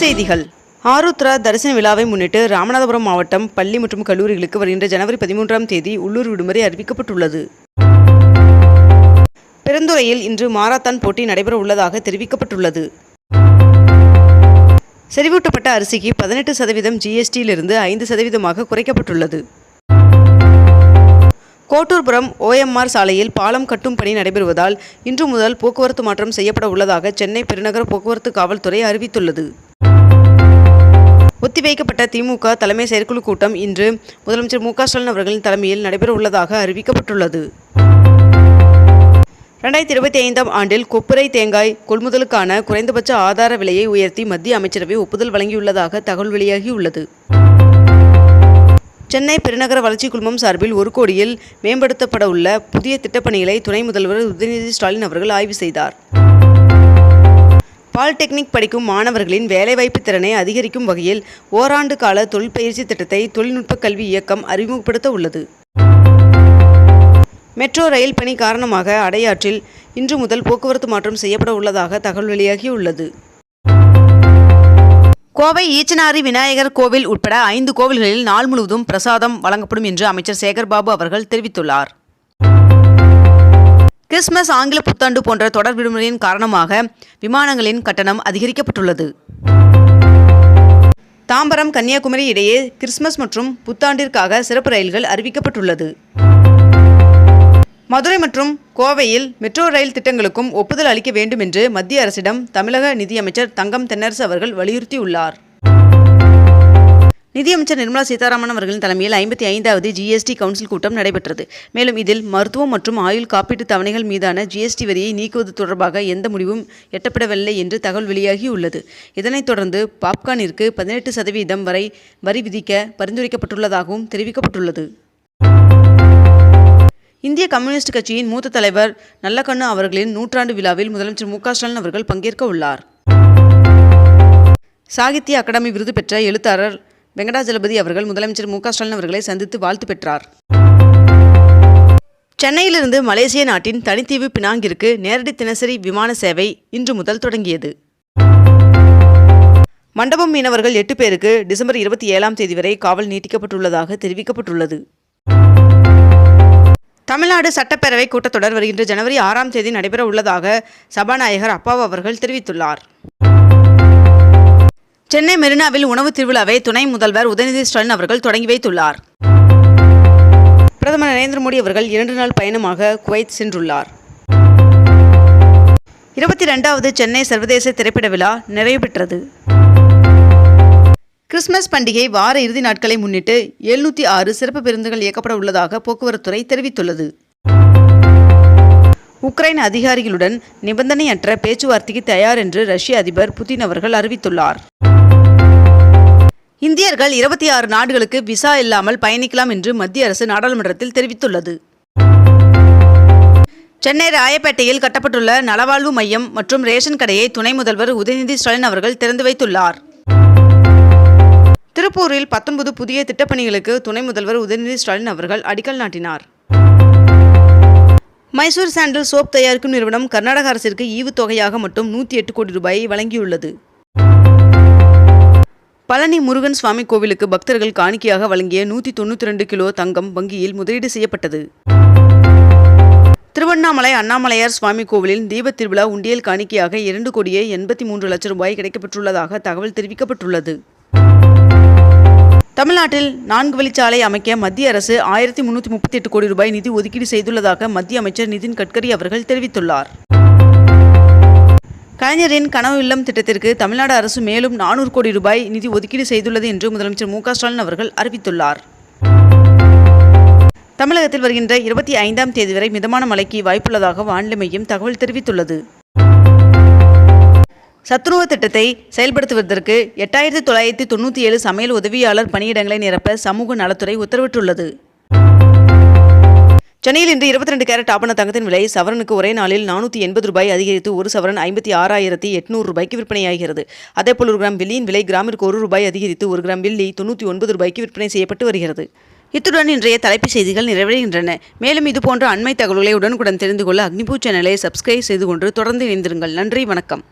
செய்திகள். ஆருத்ரா தரிசன விழாவை முன்னிட்டு ராமநாதபுரம் மாவட்டம் பள்ளி மற்றும் கல்லூரிகளுக்கு வருகின்ற ஜனவரி பதிமூன்றாம் தேதி உள்ளூர் விடுமுறை அறிவிக்கப்பட்டுள்ளது. பெருந்துறையில் இன்று மாரத்தான் போட்டி நடைபெற உள்ளதாக தெரிவிக்கப்பட்டுள்ளது. செறிவூட்டப்பட்ட அரிசிக்கு பதினெட்டு சதவீதம் ஜிஎஸ்டியிலிருந்து ஐந்து சதவீதமாக குறைக்கப்பட்டுள்ளது. கோட்டூர்புரம் ஓஎம்ஆர் சாலையில் பாலம் கட்டும் பணி நடைபெறுவதால் இன்று முதல் போக்குவரத்து மாற்றம் செய்யப்பட உள்ளதாக சென்னை பெருநகர போக்குவரத்து காவல்துறை அறிவித்துள்ளது. ஒத்திவைக்கப்பட்ட திமுக தலைமை செயற்குழு கூட்டம் இன்று முதலமைச்சர் மு க ஸ்டாலின் அவர்களின் தலைமையில் நடைபெறவுள்ளதாக அறிவிக்கப்பட்டுள்ளது. ரெண்டாயிரத்தி இருபத்தி ஐந்தாம் ஆண்டில் கொப்புரை தேங்காய் கொள்முதலுக்கான குறைந்தபட்ச ஆதார விலையை உயர்த்தி மத்திய அமைச்சரவை ஒப்புதல் வழங்கியுள்ளதாக தகவல் வெளியாகியுள்ளது. சென்னை பெருநகர வளர்ச்சி குழுமம் சார்பில் ஒரு கோடியில் மேம்படுத்தப்பட உள்ள புதிய திட்டப்பணிகளை துணை முதல்வர் உதயநிதி ஸ்டாலின் அவர்கள் ஆய்வு செய்தார். பாலிடெக்னிக் படிக்கும் மாணவர்களின் வேலைவாய்ப்பு திறனை அதிகரிக்கும் வகையில் ஓராண்டு கால தொழிற்பயிற்சி திட்டத்தை தொழில்நுட்ப கல்வி இயக்கம் அறிமுகப்படுத்த உள்ளது. மெட்ரோ ரயில் பணி காரணமாக அடையாற்றில் இன்று முதல் போக்குவரத்து மாற்றம் செய்யப்பட உள்ளதாக தகவல் வெளியாகியுள்ளது கோவை ஈச்சனாரி விநாயகர் கோவில் உட்பட ஐந்து கோவில்களில் நாள் முழுவதும் பிரசாதம் வழங்கப்படும் என்று அமைச்சர் சேகர்பாபு அவர்கள் தெரிவித்துள்ளார். கிறிஸ்மஸ் ஆங்கில புத்தாண்டு போன்ற தொடர் விடுமுறையின் காரணமாக விமானங்களின் கட்டணம் அதிகரிக்கப்பட்டுள்ளது. தாம்பரம் கன்னியாகுமரி இடையே கிறிஸ்மஸ் மற்றும் புத்தாண்டிற்காக சிறப்பு ரயில்கள் அறிவிக்கப்பட்டுள்ளது. மதுரை மற்றும் கோவையில் மெட்ரோ ரயில் திட்டங்களுக்கும் ஒப்புதல் அளிக்க வேண்டும் என்று மத்திய அரசிடம் தமிழக நிதியமைச்சர் தங்கம் தென்னரசு அவர்கள் வலியுறுத்தியுள்ளார். நிதியமைச்சர் நிர்மலா சீதாராமன் அவர்களின் தலைமையில் ஐம்பத்தி ஐந்தாவது ஜிஎஸ்டி கவுன்சில் கூட்டம் நடைபெற்றது. மேலும் இதில் மருத்துவம் மற்றும் ஆயுள் காப்பீட்டு தவணைகள் மீதான ஜிஎஸ்டி வரியை நீக்குவது தொடர்பாக எந்த முடிவும் எட்டப்படவில்லை என்று தகவல் வெளியாகியுள்ளது. இதனைத் தொடர்ந்து பாப்கார்னிற்கு பதினெட்டு சதவீதம் வரை வரி விதிக்க பரிந்துரைக்கப்பட்டுள்ளதாகவும் தெரிவிக்கப்பட்டுள்ளது. இந்திய கம்யூனிஸ்ட் கட்சியின் மூத்த தலைவர் நல்லக்கண்ணு அவர்களின் நூற்றாண்டு விழாவில் முதலமைச்சர் மு ஸ்டாலின் அவர்கள் பங்கேற்க உள்ளார். சாகித்ய அகாடமி விருது பெற்ற எழுத்தாளர் வெங்கடாஜலபதி அவர்கள் முதலமைச்சர் மு ஸ்டாலின் அவர்களை சந்தித்து வாழ்த்து பெற்றார். சென்னையிலிருந்து மலேசிய நாட்டின் தனித்தீவு பினாங்கிற்கு நேரடி தினசரி விமான சேவை இன்று முதல் தொடங்கியது. மண்டபம் மீனவர்கள் எட்டு பேருக்கு டிசம்பர் இருபத்தி ஏழாம் தேதி வரை காவல் நீட்டிக்கப்பட்டுள்ளதாக தெரிவிக்கப்பட்டுள்ளது. தமிழ்நாடு சட்டப்பேரவை கூட்டத்தொடர் வருகின்ற ஜனவரி ஆறாம் தேதி நடைபெற உள்ளதாக சபாநாயகர் அப்பாவு அவர்கள் தெரிவித்துள்ளார். சென்னை மெரினாவில் உணவு திருவிழாவை துணை முதல்வர் உதயநிதி ஸ்டாலின் அவர்கள் தொடங்கி வைத்துள்ளார். பிரதமர் நரேந்திர மோடி அவர்கள் இரண்டு நாள் பயணமாக குவைத் சென்றுள்ளார். இருபத்தி ரெண்டாவது சென்னை சர்வதேச திரைப்பட விழா நிறைவு பெற்றது. கிறிஸ்துமஸ் பண்டிகை வார இறுதி நாட்களை முன்னிட்டு எழுநூற்றி ஆறு சிறப்பு பேருந்துகள் இயக்கப்பட உள்ளதாக போக்குவரத்துறை தெரிவித்துள்ளது. உக்ரைன் அதிகாரிகளுடன் நிபந்தனையற்ற பேச்சுவார்த்தைக்கு தயார் என்று ரஷ்ய அதிபர் புதின் அவர்கள் அறிவித்துள்ளார். இந்தியர்கள் இருபத்தி ஆறு நாடுகளுக்கு விசா இல்லாமல் பயணிக்கலாம் என்று மத்திய அரசு நாடாளுமன்றத்தில் தெரிவித்துள்ளது. சென்னை ராயப்பேட்டையில் கட்டப்பட்டுள்ள நலவாழ்வு மையம் மற்றும் ரேஷன் கடையை துணை முதல்வர் உதயநிதி ஸ்டாலின் அவர்கள் திறந்து வைத்துள்ளார். திருப்பூரில் பத்தொன்பது புதிய திட்டப்பணிகளுக்கு துணை முதல்வர் உதயநிதி ஸ்டாலின் அவர்கள் அடிக்கல் நாட்டினார். மைசூர் சாண்டில் சோப் தயாரிக்கும் நிறுவனம் கர்நாடக அரசிற்கு ஈவுத்தொகையாக மட்டும் நூற்றி எட்டு கோடி ரூபாயை வழங்கியுள்ளது. பழனி முருகன் சுவாமி கோவிலுக்கு பக்தர்கள் காணிக்கையாக வழங்கிய நூற்றி தொண்ணூற்றி ரெண்டு கிலோ தங்கம் வங்கியில் முதலீடு செய்யப்பட்டது. திருவண்ணாமலை அண்ணாமலையார் சுவாமி கோவிலில் தீபத் திருவிழா உண்டியல் காணிக்கையாக இரண்டு கோடியே எண்பத்தி மூன்று லட்சம் ரூபாய் கிடைக்கப்பட்டுள்ளதாக தகவல் தெரிவிக்கப்பட்டுள்ளது. தமிழ்நாட்டில் நான்கு வழிச்சாலை அமைக்க மத்திய அரசு ஆயிரத்தி முன்னூற்றி முப்பத்தி எட்டு கோடி ரூபாய் நிதி ஒதுக்கீடு செய்துள்ளதாக மத்திய அமைச்சர் நிதின் கட்கரி அவர்கள் தெரிவித்துள்ளார். கலைஞரின் கனவு இல்லம் திட்டத்திற்கு தமிழ்நாடு அரசு மேலும் நானூறு கோடி ரூபாய் நிதி ஒதுக்கீடு செய்துள்ளது என்று முதலமைச்சர் மு ஸ்டாலின் அவர்கள் அறிவித்துள்ளார். தமிழகத்தில் வருகின்ற இருபத்தி ஐந்தாம் தேதி வரை மிதமான மழைக்கு வாய்ப்புள்ளதாக வானிலை மையம் தகவல் தெரிவித்துள்ளது. சத்துணவு திட்டத்தை செயல்படுத்துவதற்கு எட்டாயிரத்தி தொள்ளாயிரத்தி தொண்ணூற்றி ஏழு சமையல் உதவியாளர் பணியிடங்களை நிரப்ப சமூக நலத்துறை உத்தரவிட்டுள்ளது. சென்னையில் இன்று இருபத்தி ரெண்டு கேரட் ஆபண தங்கத்தின் விலை சவரனுக்கு ஒரே நாளில் நானூற்றி எண்பது ரூபாய் அதிகரித்து ஒரு சவரன் ஐம்பத்தி ஆறாயிரத்தி எட்நூறு ரூபாய்க்கு விற்பனையாகிறது. அதேபோல் ஒரு கிராம் வெள்ளியின் விலை கிராமிற்கு ஒரு ரூபாய் அதிகரித்து ஒரு கிராம் வெள்ளி தொண்ணூற்றி ஒன்பது ரூபாய்க்கு விற்பனை செய்யப்பட்டு வருகிறது. இத்துடன் இன்றைய தலைப்புச் செய்திகள் நிறைவடைகின்றன. மேலும் இதுபோன்ற அண்மை தகவல்களை உடனுக்குடன் தெரிந்து கொள்ள அக்னிபூ சேனலை சப்ஸ்கிரைப் செய்து கொண்டு தொடர்ந்து இணைந்திருங்கள். நன்றி வணக்கம்.